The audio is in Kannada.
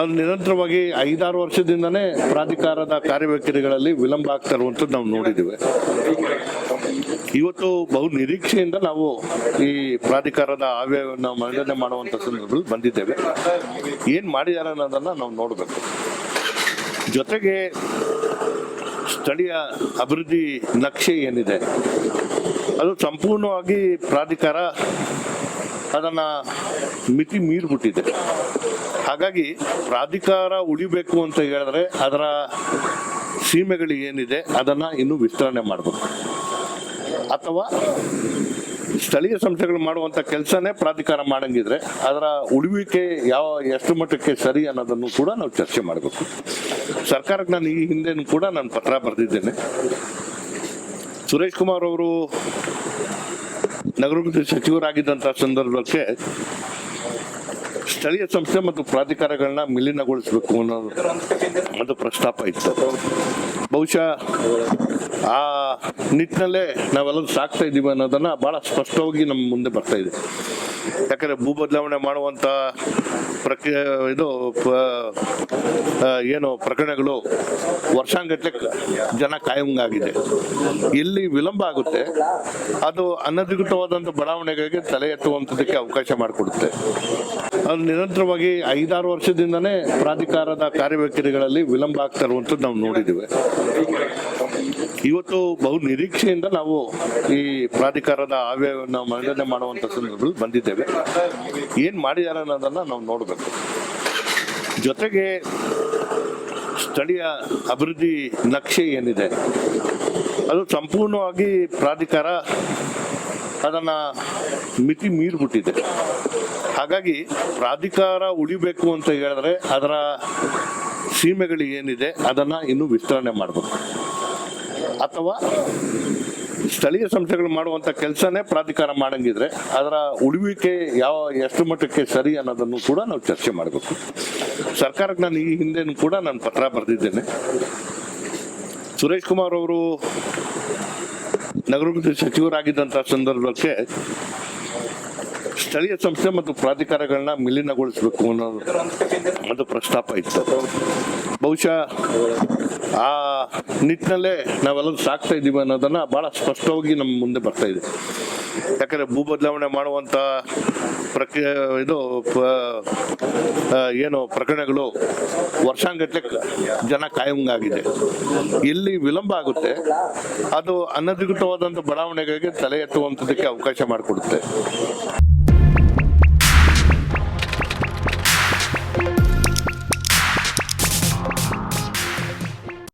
ಅದು ನಿರಂತರವಾಗಿ ಐದಾರು ವರ್ಷದಿಂದನೇ ಪ್ರಾಧಿಕಾರದ ಕಾರ್ಯವೈಖರಿಗಳಲ್ಲಿ ವಿಳಂಬ ಆಗ್ತಾ ಇರುವಂಥದ್ದು ನಾವು ನೋಡಿದ್ದೇವೆ. ಇವತ್ತು ಬಹು ನಿರೀಕ್ಷೆಯಿಂದ ನಾವು ಈ ಪ್ರಾಧಿಕಾರದ ಆವ್ಯಯವನ್ನು ಮಂಡನೆ ಮಾಡುವಂತ ಸಂದರ್ಭದಲ್ಲಿ ಬಂದಿದ್ದೇವೆ. ಏನ್ ಮಾಡಿದ್ದಾರೆ ಅನ್ನೋದನ್ನ ನಾವು ನೋಡಬೇಕು. ಜೊತೆಗೆ ಸ್ಥಳೀಯ ಅಭಿವೃದ್ಧಿ ನಕ್ಷೆ ಏನಿದೆ, ಅದು ಸಂಪೂರ್ಣವಾಗಿ ಪ್ರಾಧಿಕಾರ ಅದನ್ನ ಮಿತಿ ಮೀರ್ಬಿಟ್ಟಿದೆ. ಹಾಗಾಗಿ ಪ್ರಾಧಿಕಾರ ಉಳಿಬೇಕು ಅಂತ ಹೇಳಿದ್ರೆ ಅದರ ಸೀಮೆಗಳು ಏನಿದೆ ಅದನ್ನ ಇನ್ನೂ ವಿಸ್ತರಣೆ ಮಾಡಬೇಕು. ಅಥವಾ ಸ್ಥಳೀಯ ಸಂಸ್ಥೆಗಳು ಮಾಡುವಂತ ಕೆಲಸನೇ ಪ್ರಾಧಿಕಾರ ಮಾಡಂಗಿದ್ರೆ ಅದರ ಉಳಿವಿಕೆ ಯಾವ ಎಷ್ಟು ಮಟ್ಟಕ್ಕೆ ಸರಿ ಅನ್ನೋದನ್ನು ಕೂಡ ನಾವು ಚರ್ಚೆ ಮಾಡಬೇಕು. ಸರ್ಕಾರಕ್ಕೆ ನಾನು ಈ ಹಿಂದೆನೂ ಕೂಡ ನಾನು ಪತ್ರ ಬರೆದಿದ್ದೇನೆ. ಸುರೇಶ್ ಕುಮಾರ್ ಅವರು ನಗರಾಭಿವೃದ್ಧಿ ಸಚಿವರಾಗಿದ್ದಂಥ ಸಂದರ್ಭಕ್ಕೆ ಸ್ಥಳೀಯ ಸಂಸ್ಥೆ ಮತ್ತು ಪ್ರಾಧಿಕಾರಗಳನ್ನ ವಿಲೀನಗೊಳಿಸಬೇಕು ಅನ್ನೋದು ಅದು ಪ್ರಸ್ತಾಪ ಇತ್ತು. ಬಹುಶಃ ಆ ನಿಟ್ಟಿನಲ್ಲೇ ನಾವೆಲ್ಲರೂ ಸಾಕ್ತಾ ಇದ್ದೀವಿ ಅನ್ನೋದನ್ನ ಬಹಳ ಸ್ಪಷ್ಟವಾಗಿ ನಮ್ಮ ಮುಂದೆ ಬರ್ತಾ ಇದೆ. ಯಾಕಂದ್ರೆ ಭೂ ಬದಲಾವಣೆ ಮಾಡುವಂತ ಪ್ರಕ್ರಿಯೆ, ಇದು ಏನು ಪ್ರಕರಣಗಳು ವರ್ಷಾಂಗಟ್ಟಲೆ ಜನ ಕಾಯಂಗಾಗಿದೆ. ಎಲ್ಲಿ ವಿಳಂಬ ಆಗುತ್ತೆ. ಅದು ಅನಧಿಕೃತವಾದಂಥ ಬಡಾವಣೆಗಳಿಗೆ ತಲೆ ಎತ್ತುವಂಥದಕ್ಕೆ ಅವಕಾಶ ಮಾಡಿಕೊಡುತ್ತೆ. ಅದು ನಿರಂತರವಾಗಿ ಐದಾರು ವರ್ಷದಿಂದನೇ ಪ್ರಾಧಿಕಾರದ ಕಾರ್ಯವೈಖರಿಗಳಲ್ಲಿ ವಿಳಂಬ ಆಗ್ತಾ ಇರುವಂಥದ್ದು ನಾವು ನೋಡಿದ್ದೇವೆ. ಇವತ್ತು ಬಹು ನಿರೀಕ್ಷೆಯಿಂದ ನಾವು ಈ ಪ್ರಾಧಿಕಾರದ ಆವ್ಯವನ್ನ ಮಂಡನೆ ಮಾಡುವಂತ ಸಂದರ್ಭದಲ್ಲಿ ಬಂದಿದ್ದೇವೆ. ಏನ್ ಮಾಡಿದ್ದಾರೆ ಅನ್ನೋದನ್ನ ನಾವು ನೋಡಬೇಕು. ಜೊತೆಗೆ ಸ್ಥಳೀಯ ಅಭಿವೃದ್ಧಿ ನಕ್ಷೆ ಏನಿದೆ, ಅದು ಸಂಪೂರ್ಣವಾಗಿ ಪ್ರಾಧಿಕಾರ ಅದನ್ನ ಮಿತಿ ಮೀರಿಬಿಟ್ಟಿದೆ. ಹಾಗಾಗಿ ಪ್ರಾಧಿಕಾರ ಉಳಿಬೇಕು ಅಂತ ಹೇಳಿದ್ರೆ ಅದರ ಸೀಮೆಗಳು ಏನಿದೆ ಅದನ್ನ ಇನ್ನೂ ವಿಸ್ತರಣೆ ಮಾಡಬೇಕು. ಅಥವಾ ಸ್ಥಳೀಯ ಸಂಸ್ಥೆಗಳು ಮಾಡುವಂತ ಕೆಲಸನೇ ಪ್ರಾಧಿಕಾರ ಮಾಡಂಗಿದ್ರೆ ಅದರ ಉಳಿವಿಕೆ ಯಾವ, ಎಷ್ಟು ಮಟ್ಟಕ್ಕೆ ಸರಿ ಅನ್ನೋದನ್ನು ಕೂಡ ನಾವು ಚರ್ಚೆ ಮಾಡಬೇಕು. ಸರ್ಕಾರಕ್ಕೆ ನಾನು ಈ ಹಿಂದೆನೂ ಕೂಡ ನಾನು ಪತ್ರ ಬರೆದಿದ್ದೇನೆ. ಸುರೇಶ್ ಕುಮಾರ್ ಅವರು ನಗರಾಭಿವೃದ್ಧಿ ಸಚಿವರಾಗಿದ್ದಂಥ ಸಂದರ್ಭಕ್ಕೆ ಸ್ಥಳೀಯ ಸಂಸ್ಥೆ ಮತ್ತು ಪ್ರಾಧಿಕಾರಗಳನ್ನ ವಿಲೀನಗೊಳಿಸಬೇಕು ಅನ್ನೋದು ಒಂದು ಪ್ರಸ್ತಾಪ ಇತ್ತು. ಬಹುಶಃ ಆ ನಿಟ್ಟಿನಲ್ಲೇ ನಾವೆಲ್ಲರೂ ಸಾಕ್ತಾ ಇದ್ದೀವಿ ಅನ್ನೋದನ್ನ ಬಹಳ ಸ್ಪಷ್ಟವಾಗಿ ನಮ್ಮ ಮುಂದೆ ಬರ್ತಾ ಇದೆ. ಯಾಕಂದ್ರೆ ಭೂ ಬದಲಾವಣೆ ಮಾಡುವಂತ ಪ್ರಕ್ರಿಯೆ, ಇದು ಏನು ಪ್ರಕರಣಗಳು ವರ್ಷಾಂಗಟ್ಲೆ ಜನ ಕಾಯಂಗಾಗಿದೆ. ಎಲ್ಲಿ ವಿಳಂಬ ಆಗುತ್ತೆ, ಅದು ಅನಧಿಕೃತವಾದಂಥ ಬಡಾವಣೆಗಳಿಗೆ ತಲೆ ಎತ್ತುವಂಥದ್ದಕ್ಕೆ ಅವಕಾಶ ಮಾಡಿಕೊಡುತ್ತೆ.